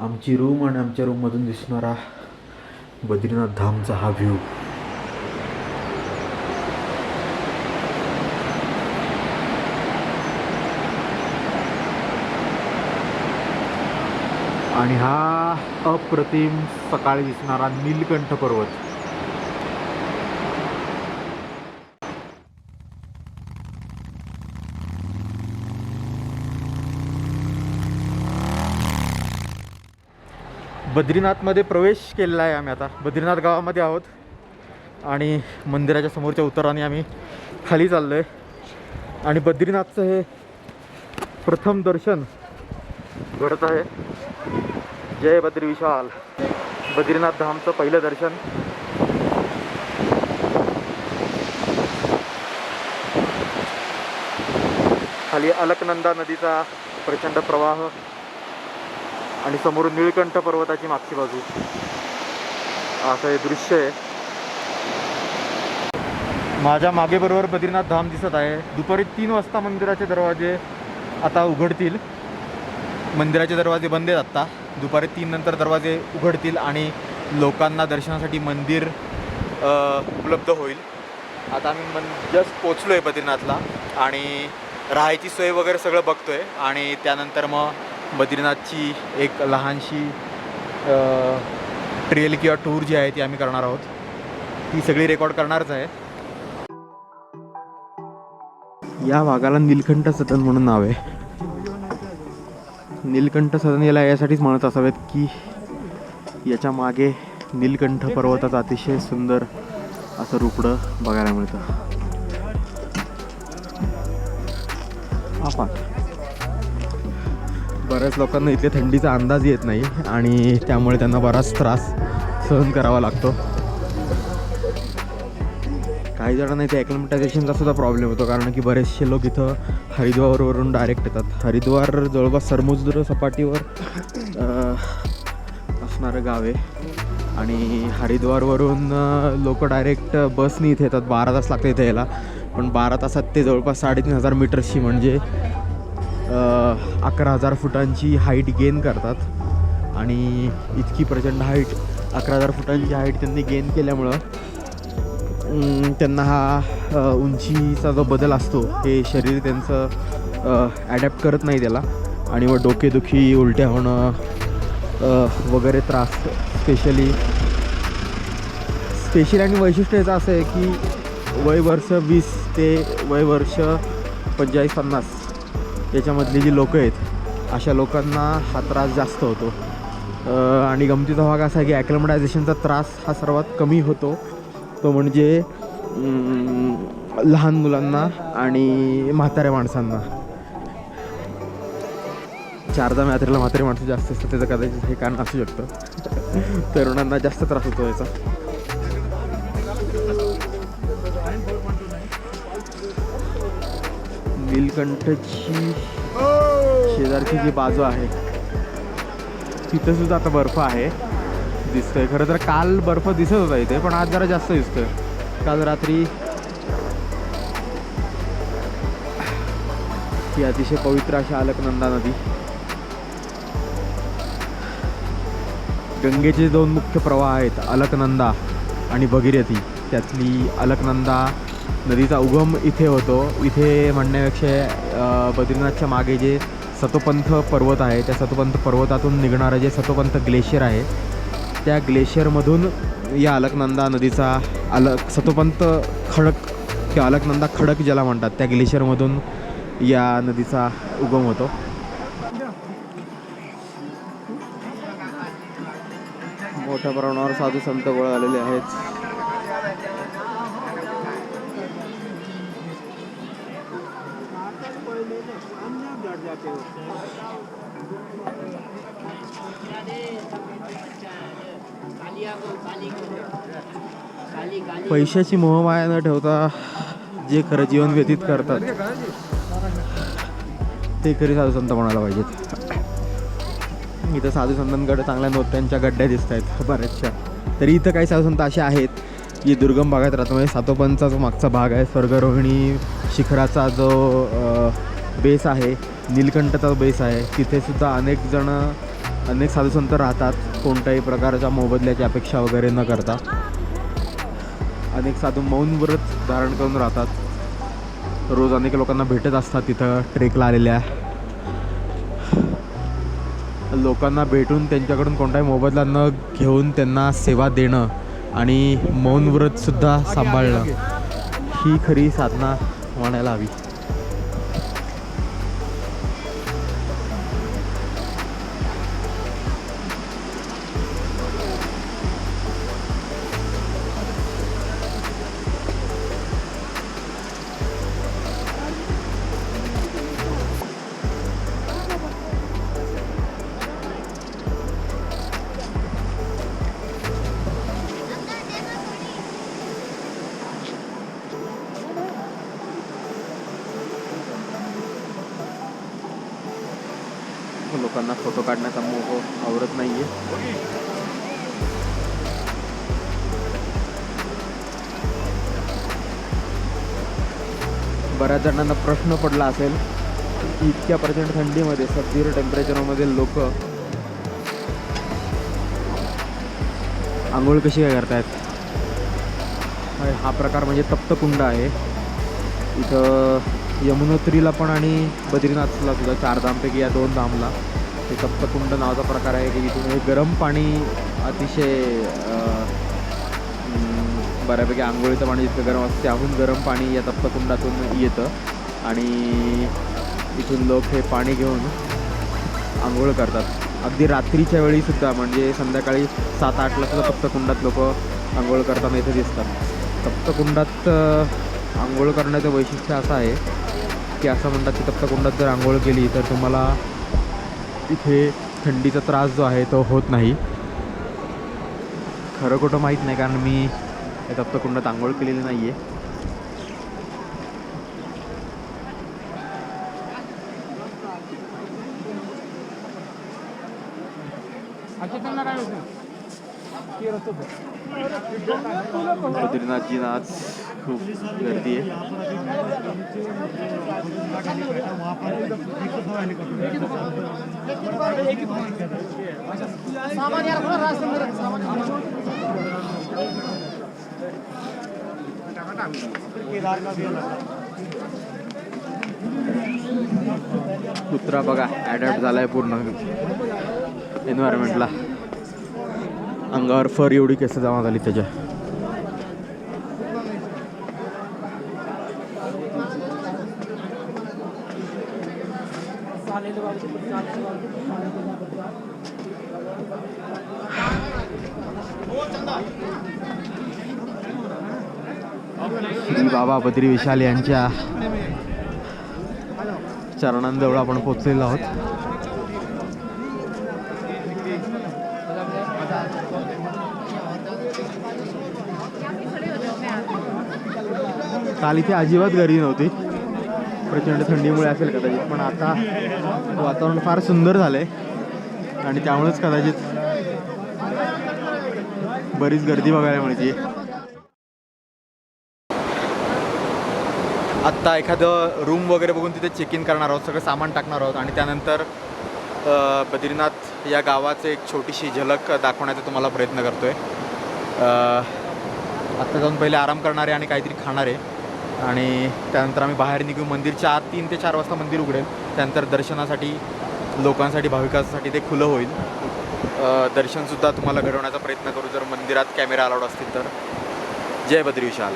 आमची रूम आणि आमच्या रूममधून दिसणारा बद्रीनाथ धामचा हा व्ह्यू आणि हा अप्रतिम सकाळी दिसणारा नीलकंठ पर्वत. बद्रीनाथमध्ये प्रवेश केलेला आहे आम्ही आता. बद्रीनाथ गावामध्ये आहोत. आणि मंदिराच्या समोरच्या उताराने आम्ही खाली चाललो आहे आणि बद्रीनाथचं हे प्रथम दर्शन घडत आहे. जय बद्री विशाल. बद्रीनाथ धामचं पहिलं दर्शन. खाली अलकनंदा नदीचा प्रचंड प्रवाह. आणि समोरून निळकंठ पर्वताची मागची बाजू. असं हे दृश्य आहे. माझ्या मागेबरोबर बद्रीनाथ धाम दिसत आहे. दुपारी तीन वाजता मंदिराचे दरवाजे आता उघडतील. मंदिराचे दरवाजे बंद आहेत आत्ता. दुपारी तीन नंतर दरवाजे उघडतील आणि लोकांना दर्शनासाठी मंदिर उपलब्ध होईल. आता आम्ही मन जस्ट पोचलो आहे बद्रीनाथला आणि राहायची सोय वगैरे सगळं बघतो आहे आणि त्यानंतर मग बद्रीनाथची एक लहानशी ट्रेल किंवा टूर जी आहे ती आम्ही करणार आहोत. ती सगळी रेकॉर्ड करणारच आहे. या भागाला निलकंठ सदन म्हणून नाव आहे. निलकंठ सदन याला यासाठीच म्हणत असावेत की याच्या मागे नीलकंठ पर्वताचं अतिशय सुंदर असं रुपडं बघायला मिळतं. हा बऱ्याच लोकांना इथे थंडीचा अंदाज येत नाही आणि त्यामुळे त्यांना बराच त्रास सहन करावा लागतो. काही जणांना इथे ॲक्लिमेटायझेशनचा सुद्धा प्रॉब्लेम होतो कारण की बरेचसे लोक इथं हरिद्वारवरून डायरेक्ट येतात. हरिद्वार जवळपास सरमुद्र सपाटीवर असणारं गाव आहे. आणि हरिद्वारवरून लोक डायरेक्ट बसनी इथे येतात बारा तास लागतात इथे यायला. पण बारा तासात ते जवळपास साडेतीन हजार मीटर्सची म्हणजे अकरा हजार फुटांची हाईट गेन करतात. आणि इतकी प्रचंड हाईट अकरा हजार फुटांची हाईट त्यांनी गेन केल्यामुळं त्यांना हा उंचीचा जो बदल असतो हे शरीर त्यांचं ॲडॅप्ट करत नाही त्याला. आणि मग डोकेदुखी उलट्या होणं वगैरे त्रास स्पेशली स्पेशल आणि वैशिष्ट्य याचं असं आहे की वय वर्ष वीस ते वय वर्ष पंचेचाळीस पन्नास. याच्यामधली जी लोकं आहेत अशा लोकांना हा त्रास जास्त होतो. आणि गमतीचा भाग असा आहे की ॲक्लमटायझेशनचा त्रास हा सर्वात कमी होतो. तो म्हणजे लहान मुलांना आणि म्हाताऱ्या माणसांना. चारदा यात्रेला म्हातारी माणसं जास्त असतात त्याचं कदाचित हे कारण असू शकतं. तरुणांना जास्त त्रास होतो याचा. नीलकंठची शेजारची जी बाजू आहे तिथं सुद्धा आता बर्फ आहे. दिसतोय. खरं तर काल बर्फ दिसत होता इथे पण आज जरा जास्त दिसतोय. काल रात्री ही अतिशय पवित्र अशी अलकनंदा नदी. गंगेचे दोन मुख्य प्रवाह आहेत अलकनंदा आणि भगीरथी. त्यातली अलकनंदा नदीचा उगम इथे होतो. इथे म्हणण्यापेक्षा बद्रीनाथच्या मागे जे सतोपंथ पर्वत आहे त्या सतोपंथ पर्वतातून निघणारं जे सतोपंथ ग्लेशियर आहे त्या ग्लेशियरमधून या अलकनंदा नदीचा अलक सतोपंथ खडक किंवा अलकनंदा खडक ज्याला म्हणतात त्या ग्लेशियरमधून या नदीचा उगम होतो. मोठ्या प्रमाणावर साधू संत गोळा आलेले आहेत. पैशाची मोहमाया न ठेवता जे खरं जीवन व्यतीत करतात ते खरी साधू संत म्हणायला पाहिजेत. इथं साधू संतांकडे चांगल्या नोट्यांच्या गड्ड्या दिसत आहेत बऱ्याचशा. तरी इथं काही साधू संत असे आहेत की दुर्गम भागात राहतो म्हणजे सातोपनचा जो मागचा भाग आहे स्वर्गरोहिणी शिखराचा जो बेस आहे नीलकंठचा बेस आहे तिथेसुद्धा अनेक जणं अनेक साधुसंत राहतात कोणत्याही प्रकारच्या मोबदल्याची अपेक्षा वगैरे न करता. अनेक साधू मौन व्रत धारण करून राहतात. रोज अनेक लोकांना भेटत असतात तिथं ट्रेकला आलेल्या. लोकांना भेटून त्यांच्याकडून कोणताही मोबदला न घेऊन त्यांना सेवा देणं आणि मौन व्रतसुद्धा सांभाळणं ही खरी साधना म्हणायला हवी. लोकांना फोटो काढण्याचा मोह आवरत नाहीये. बऱ्याच जणांना प्रश्न पडला असेल की इतक्या प्रचंड थंडीमध्ये सब टेम्परेचरमध्ये लोक आंघोळ कशी काय करतायत? हा- हा प्रकार म्हणजे तप्तकुंड आहे. इथं यमुनोत्रीला पण आणि बद्रीनाथला सुद्धा चार धामपैकी या दोन धामला ते सप्तकुंड नावाचा प्रकार आहे की इथून हे गरम पाणी अतिशय बऱ्यापैकी आंघोळीचं पाणी जितकं गरम असतं त्याहून गरम पाणी या तप्तकुंडातून येतं. आणि इथून लोक हे पाणी घेऊन आंघोळ करतात. अगदी रात्रीच्या वेळीसुद्धा म्हणजे संध्याकाळी सात आठला सुद्धा तप्तकुंडात लोक आंघोळ करताना इथे दिसतात. तप्तकुंडात आंघोळ करण्याचं वैशिष्ट्य असं आहे की असं म्हणतात की तप्तकुंडात जर आंघोळ केली तर तुम्हाला इथे थंडीचा त्रास जो आहे तो होत नाही. खरं खोटं माहीत नाही कारण मी या सप्तकुंडात आंघोळ केलेली नाही आहे आज खूप गर्दी आहे. कुत्रा बघा ॲडॅप्ट झालाय पूर्ण एन्व्हायरमेंटला अंगावर फर एवढी केस जमा झाली त्याच्या. श्री बाबा बद्री विशाल यांच्या चरणांजवळ आपण पोचलेलो आहोत. काल इथे अजिबात गर्दी नव्हती. प्रचंड थंडीमुळे असेल कदाचित पण आता वातावरण फार सुंदर झालंय. आणि त्यामुळेच कदाचित बरीच गर्दी बघायला मिळते. आत्ता एखादं रूम वगैरे बघून तिथे चेक इन करणार आहोत सगळं सामान टाकणार आहोत आणि त्यानंतर बद्रीनाथ या गावाचं एक छोटीशी झलक दाखवण्याचा तुम्हाला प्रयत्न करतो आहे आत्ता जाऊन पहिले आराम करणारे आणि काहीतरी खाणारे. आणि त्यानंतर आम्ही बाहेर निघू मंदिर चार तीन ते चार वाजता मंदिर उघडेल. त्यानंतर दर्शनासाठी लोकांसाठी भाविकांसाठी ते खुलं होईल. दर्शनसुद्धा तुम्हाला घडवण्याचा प्रयत्न करू जर मंदिरात कॅमेरा अलाउड असतील तर. जय बद्री विशाल.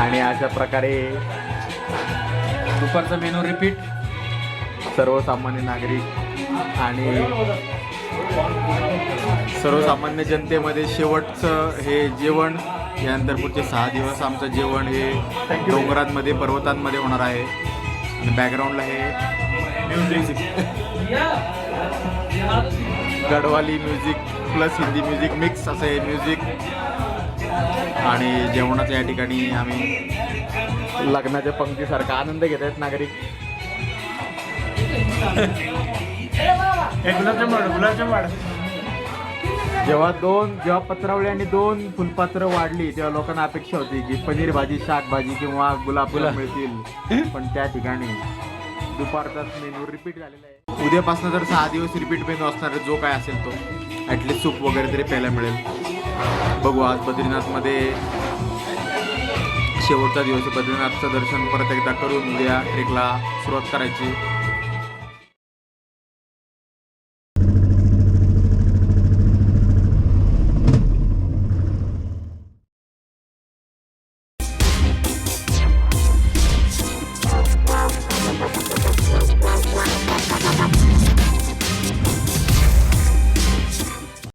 आणि अशा प्रकारे दुपारचा मेनू रिपीट सर्वसामान्य नागरिक आणि सर्वसामान्य जनतेमध्ये शेवटचं हे जेवण यानंतर पुढचे सहा दिवस आमचं जेवण हे डोंगरांमध्ये पर्वतांमध्ये होणार आहे. आणि बॅकग्राऊंडला हे music Garhwali music plus Hindi music mix असं हे म्युझिक आणि जेवणाच्या या ठिकाणी आम्ही लग्नाच्या पंक्तीसारखा आनंद घेत आहेत नागरिक. जेव्हा दोन जेव्हा पत्रावळी आणि दोन फुलपात्र वाढली तेव्हा लोकांना अपेक्षा होती की पनीर भाजी शाक भाजी किंवा गुलाब गुलाब. मिळतील. पण त्या ठिकाणी दुपारचाच मेनू रिपीट झालेला आहे. उद्यापासून जर सहा दिवस रिपीट मेनू असणार जो काय असेल तो. ॲटलिस्ट सूप वगैरे तरी प्यायला मिळेल. बघू आज बद्रीनाथमध्ये शेवटचा दिवस बद्रीनाथचं दर्शन परत एकदा करून उद्या ट्रेकला सुरुवात करायची.